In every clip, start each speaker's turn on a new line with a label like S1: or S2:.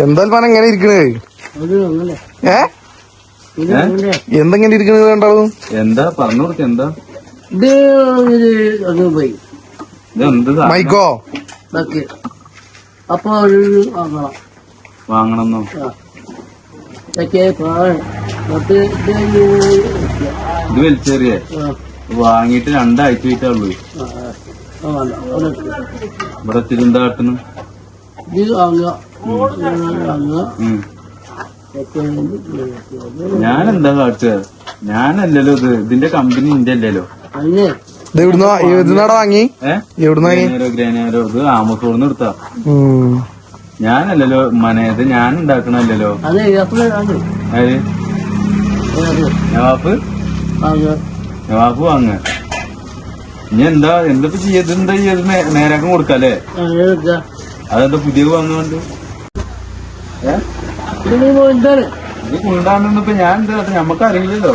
S1: എന്തായാലും മന എങ്ങനെ ഇരിക്കണേ ഏ? എന്തെങ്ങനെ ഇരിക്കണത് രണ്ടാളും?
S2: എന്താ? പറഞ്ഞു കൊടുക്ക എന്താ
S1: മൈക്കോ?
S3: അപ്പൊ
S2: വാങ്ങണമെന്നോ
S3: ഇത്
S2: വലിച്ചെറിയേ? വാങ്ങിയിട്ട് രണ്ടാഴ്ച
S3: വേണ്ട.
S2: ഇവിടെ കാട്ടുന്നു
S3: ഇത് വാങ്ങുക വാങ്ങുക
S2: എന്താ കാട്ടുക ഞാനല്ലല്ലോ ഇത്. ഇതിന്റെ കമ്പനി ഇന്റെ അല്ലല്ലോ
S1: ഇത് വാങ്ങി? വാങ്ങി?
S2: ഗ്രാനേരോ ഗ്രാനേരോ. ഇത് ആമസോണിന്ന് എടുത്താ. ഞാനല്ലല്ലോ മനെ ഇത് ഞാൻ ഉണ്ടാക്കണല്ലോ ആര് നവാഫ്? നവാഫ് വാങ്ങ. ഇനി എന്താ എന്താ ചെയ്യത് എന്താ ചെയ്ത് നേരാക്കം കൊടുക്കാല്ലേ? അതെന്താ പുതിയത് വന്നുകൊണ്ട്
S3: ഇത്
S2: കൊണ്ടാണെന്ന് ഇപ്പൊ ഞാൻ എന്താ? ഞമ്മക്ക് അറിയില്ലല്ലോ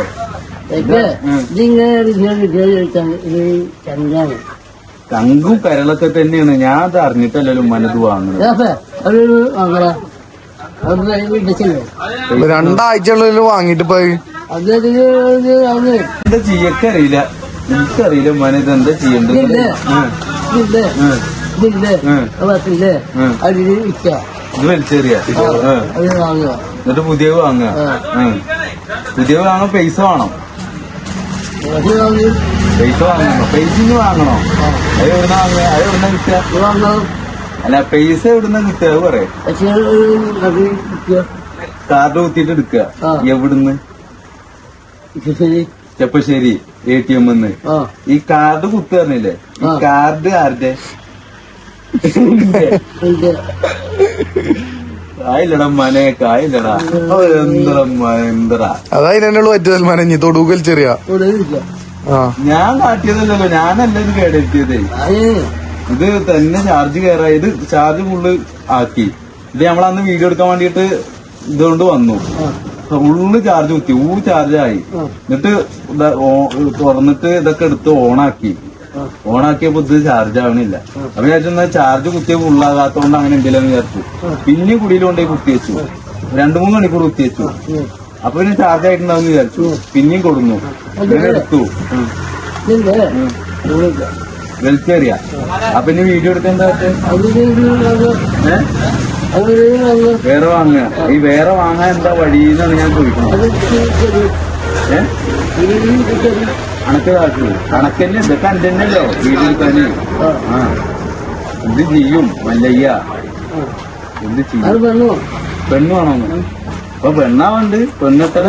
S2: തങ്കും കരളൊക്കെ തന്നെയാണ്. ഞാൻ അത് അറിഞ്ഞിട്ടല്ലോ മനത് വാങ്ങുന്നത്
S1: രണ്ടാഴ്ചകളിൽ വാങ്ങിട്ട് പോയി.
S2: എന്താ ചെയ്യക്കറിയില്ല. എനിക്കറിയില്ല മനത് എന്താ ചെയ്യണ്ടത്.
S3: ഇതില്ലേ?
S2: ഉം.
S3: അതിൽ
S2: ഉം.
S3: ഇതില്ലേ
S2: ഉം.
S3: പത്തില്ലേ
S2: ഉം.
S3: അതിന് വിൽക്ക
S2: ഇത് വലിച്ചെറിയ.
S3: അത് വാങ്ങുക.
S2: എന്നിട്ട് പുതിയ വാങ്ങുക. പുതിയ വാങ്ങാൻ പൈസ വേണം. പൈസ വാങ്ങണം. പൈസ ഇനി വാങ്ങണോ? അത് എവിടുന്ന വാങ്ങുക? അത് എവിടുന്ന കിട്ടുക?
S3: വാങ്ങണം.
S2: അല്ല പൈസ എവിടുന്ന കിട്ടുക? പറയേ.
S3: വിൽക്കുക
S2: കാർഡ് കുത്തിയിട്ട് എടുക്കുക. എവിടുന്ന്?
S3: ശരി
S2: ചെപ്പശ്ശേരി എ ടി എം ഈ കാർഡ് കുത്തുക പറഞ്ഞില്ലേ? ഈ കാർഡ് ആരുടെ?
S3: ഇത്
S2: എന്നുള്ള മനെ കായില്ലടാ എന്തടാ മനെ എന്തടാ
S1: അതാ ഇതിനുള്ളു പറ്റിയ സൽമാനെ ഇനി തൊടുകൽ ചെറിയ.
S2: ഞാൻ കാട്ടിയതല്ലോ ഞാനല്ല ഇത് കേടെത്തിയത്. ഇത് തന്നെ ചാർജ് കയറാ ഇത് ചാർജ് ഫുള്ള് ആക്കി. ഇത് നമ്മളന്ന് വീഡിയോ എടുക്കാൻ വേണ്ടിട്ട് ഇതുകൊണ്ട് വന്നു. ഫുള്ള് ചാർജ് കുത്തി ഊ ചാർജായി ആയി. എന്നിട്ട് തുറന്നിട്ട് ഇതൊക്കെ എടുത്ത് ഓണാക്കി. ഓണാക്കിയപ്പോ ഇത് ചാർജ് ആവണില്ല. അപ്പൊ വിചാരിച്ചു ചാർജ് കുത്തിയ ഫുള്ളാകാത്തോണ്ട് അങ്ങനെ എന്തെങ്കിലും വിചാരിച്ചു. പിന്നെ കുടിയിൽ കൊണ്ടുപോയി കുത്തി വെച്ചു. രണ്ടു മൂന്ന് മണിക്കൂർ കുത്തി വെച്ചു. അപ്പൊ പിന്നെ ചാർജ് ആയിട്ടുണ്ടാവും വിചാരിച്ചു. പിന്നെയും കൊടുന്നു. എടുത്തു. വലിച്ചേറിയ അപ്പൊ ഇനി വീഡിയോ
S3: വാങ്ങുക
S2: വേറെ വാങ്ങുക. ഈ വേറെ വാങ്ങാൻ എന്താ വഴിയെന്നാണ് ഞാൻ ചോദിക്കുന്നത്. ഏഹ് അണക്ക് കാട്ടു ഇതൊക്കെ അഞ്ചെണ്ണല്ലോ വീഡിയോ എടുക്കാന്
S3: ആ.
S2: എന്ത് ചെയ്യും? മല്ലയ്യ എന്ത് ചെയ്യും? പെണ്ണ്? വേണോന്ന്. അപ്പൊ പെണ്ണാവുണ്ട്. പെണ്ണെത്ര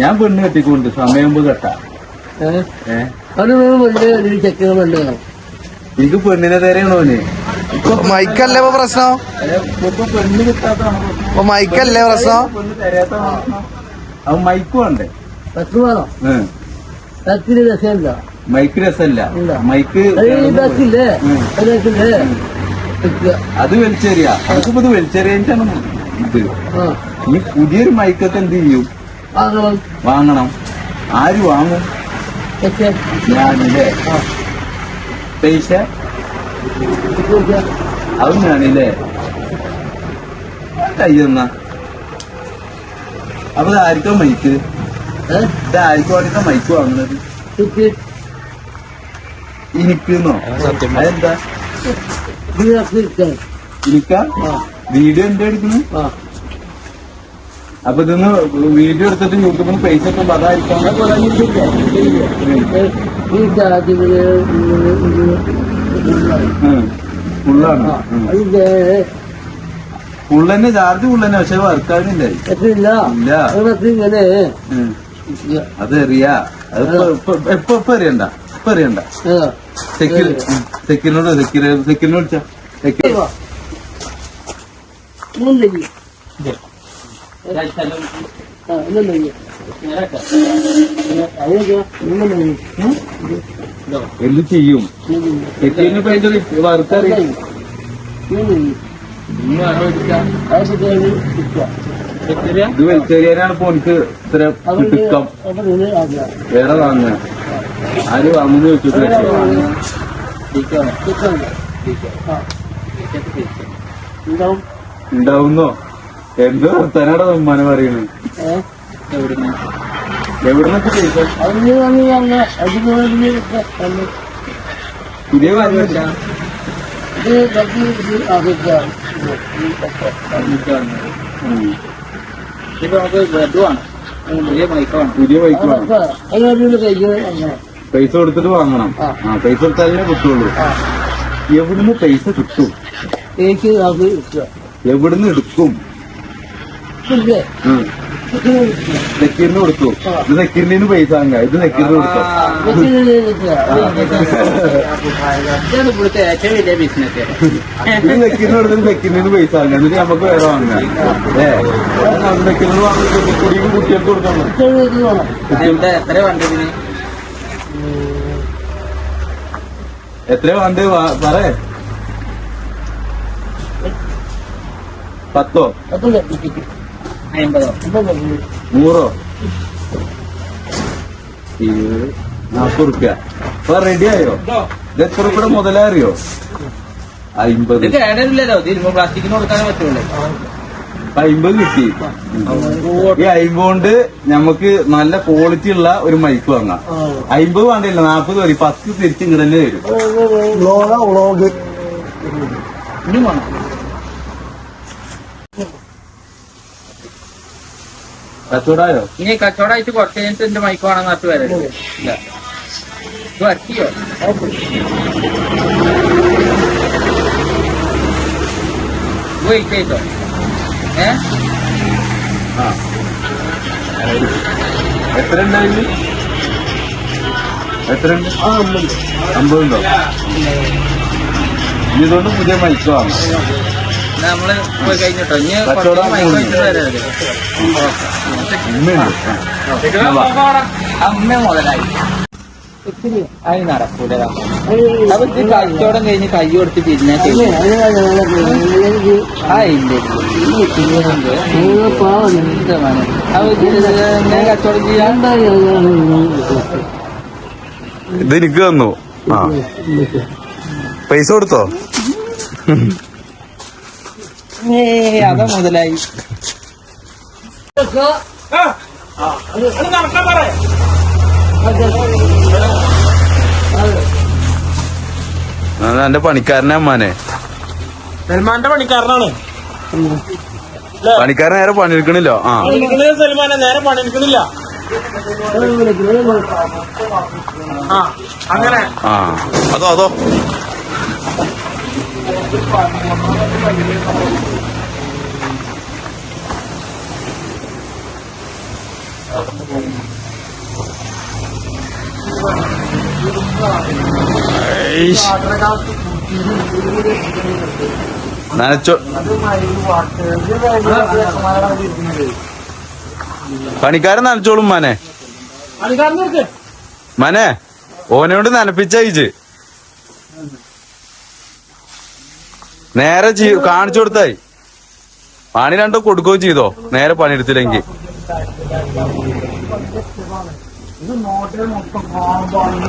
S2: ഞാൻ പെണ്ണ് കെട്ടിക്കൊണ്ട് സമയം കെട്ട. എനിക്ക് പെണ്ണിനെ തരണോന്
S1: ഇപ്പൊ മൈക്കല്ലേ പ്രശ്നം?
S2: പെണ്ണ് കിട്ടാത്തതാണ്
S1: ഇപ്പൊ മൈക്കല്ലേ പ്രശ്നം.
S2: അത് മൈക്ക് വേണ്ടേ?
S3: പത്ത് വേണം? പത്തിന് രസമില്ല.
S2: മൈക്ക് രസമല്ല. മൈക്ക്
S3: അത് വലിച്ചേരിയ
S2: ഉം. അത് വലിച്ചെറിയ. നമുക്കിപ്പോ ഇത് വലിച്ചെറിയാനാണ് ഇത്. ഈ പുതിയൊരു മൈക്കൊക്കെ എന്ത് ചെയ്യും?
S3: വാങ്ങണം.
S2: ആര് വാങ്ങും? ഞാനില്ലേ? പൈസ? അതും ഞാനില്ലേ? കയ്യെന്ന അപ്പൊ ആർക്കോ മൈക്ക്? ഇത് മൈക്ക് എനിക്കെന്നോ അതെന്താ? വീഡിയോ എന്താ എടുക്കുന്നു
S3: ആ.
S2: അപ്പൊ ഇതൊന്ന് വീഡിയോ എടുത്തിട്ട് യൂട്യൂബിന് പൈസ ഒക്കെ അതായിരിക്കാം ഫുള്ളാണ് ഫുള്ള് തന്നെ ചാർജ് ഫുള്ള് തന്നെ പക്ഷെ വർക്കാകുന്നില്ല ഇല്ല.
S3: ഇങ്ങനെ.
S2: അത് എറിയാ അത് എപ്പോ ഇപ്പൊ എറിയണ്ട ഇപ്പൊ എറിയണ്ട.
S3: മൂന്നില്ല. ആ, ഇന്നുണ്ടെങ്കിൽ. അതിനൊക്കെ ഇന്നുണ്ടെങ്കിൽ.
S2: എന്ത് ചെയ്യും?
S3: ഇന്നുണ്ടെങ്കിൽ.
S2: സെക്യൂരിന് വറുത്തറിയും അതിന്റെ വർക്ക് ഇത് വെളിച്ചേരിയാണ് ഇപ്പൊ എനിക്ക് ഇത്ര കിട്ടുക്കം. വേറെ വാങ്ങുക. ആര് വാങ്ങുന്നു.
S3: ഉണ്ടാവും.
S2: ഉണ്ടാവുന്നോ? എന്തോ തന്നടാ ഉമ്മാനെ
S3: പറയുന്നു
S2: എവിടുന്നൊക്കെ പുതിയ പറഞ്ഞില്ല
S3: ഇത്
S4: നമുക്ക് പുതിയ
S2: പുതിയ ബൈക്ക് വേണം
S3: അതിനോട്
S2: പൈസ കൊടുത്തിട്ട് വാങ്ങണം.
S3: ആ.
S2: പൈസ കൊടുത്താലേ കിട്ടുള്ളൂ. എവിടുന്ന് പൈസ കിട്ടും?
S3: എനിക്ക് അത്
S2: എവിടുന്ന് എടുക്കും? നെക്കിറിന് കൊടുത്തു. ഇത് നെക്കിറിന് പൈസ അങ്ങ ഇത് നെക്കിറിന് കൊടുത്തു.
S4: ഇതാണ് ഇവിടുത്തെ ഏറ്റവും വലിയ ബിസിനസ്
S2: ഇത് നെക്കിറിന് കൊടുത്തത് നെക്കിറിന് പൈസ വാങ്ങാം എന്നിട്ട് നമുക്ക് വേറെ വാങ്ങാം ഏ. വാങ്ങിട്ട് കുടിയും കുട്ടികൾക്ക് കൊടുക്കണം
S4: ഇവിടെ എത്ര വണ്ടി ഇതിന്?
S2: എത്ര വേണ്ട? പറ. പത്തോ?
S4: പത്തോ അമ്പതോ?
S2: നൂറോ? ഇരുപത് നാപ്പത് റുപ്യ. അപ്പൊ റെഡി ആയോ? ഇത്. എത്ര റുപ്യ മുതലറിയോ
S4: അമ്പത്. പ്ലാസ്റ്റിക്കിന് കൊടുക്കാനേ പറ്റുള്ളൂ.
S2: അയിമ്പത് കിട്ടി. ഈ അയിമ്പോണ്ട് നമുക്ക് നല്ല ക്വാളിറ്റി ഉള്ള ഒരു മൈക്ക് വാങ്ങാം. അയിമ്പത് വേണ്ടില്ല. നാപ്പത് വരും പത്ത് തിരിച്ച് ഇങ്ങോട്ട് തന്നെ വരും
S1: വ്ളോഗ്
S4: വേണം.
S2: കച്ചവടായോ?
S4: ഇനി കച്ചവടമായിട്ട് കുറച്ച് കഴിഞ്ഞിട്ട് എന്റെ മൈക്ക് വേണമെന്ന് പറഞ്ഞിട്ട് വരരുത്. ഇല്ല. ഇത് വരട്ടിയോ? വെയിറ്റ് ചെയ്തോ. ഏ?
S2: ആ. എത്ര ഉണ്ടായിരുന്നു എത്ര ഉണ്ട് അമ്പതുണ്ടോ? ഇനി ഇതുകൊണ്ട് പുതിയ മൈക്ക് വാങ്ങാം
S4: നമ്മൾ പോയി കഴിഞ്ഞിട്ടോ? ഇനി. അമ്മ മുതലായി. അത് നടക്കൂല? അപ്പൊ ഇത് കച്ചവടം കഴിഞ്ഞ് കൈ കൊടുത്ത് പിന്നെ ആ ഇല്ല കച്ചവടം ചെയ്യാൻ
S1: ഇത് എനിക്ക് തന്നു. ആ. പൈസ കൊടുത്തോ?
S4: അതാ മുതലായി.
S1: എന്റെ പണിക്കാരനെ അമ്മാനെ.
S5: സൽമാന്റെ പണിക്കാരനാണ്.
S1: പണിക്കാരൻ നേരെ പണിയെടുക്കണില്ലോ. ആ.
S5: സൽമാനെ നേരെ പണിയെടുക്കണില്ല. ആ അങ്ങനെ.
S1: ആ. അതോ അതോ. നനച്ചോ. പണിക്കാരൻ നനച്ചോളും മനെ. മനെ ഓനോട് നനപ്പിച്ചയച്ച് നേരെ കാണിച്ചു കൊടുത്തായി. പണി രണ്ടോ കൊടുക്കുകയും ചെയ്തോ? നേരെ പണിയെടുത്തില്ലെങ്കിൽ.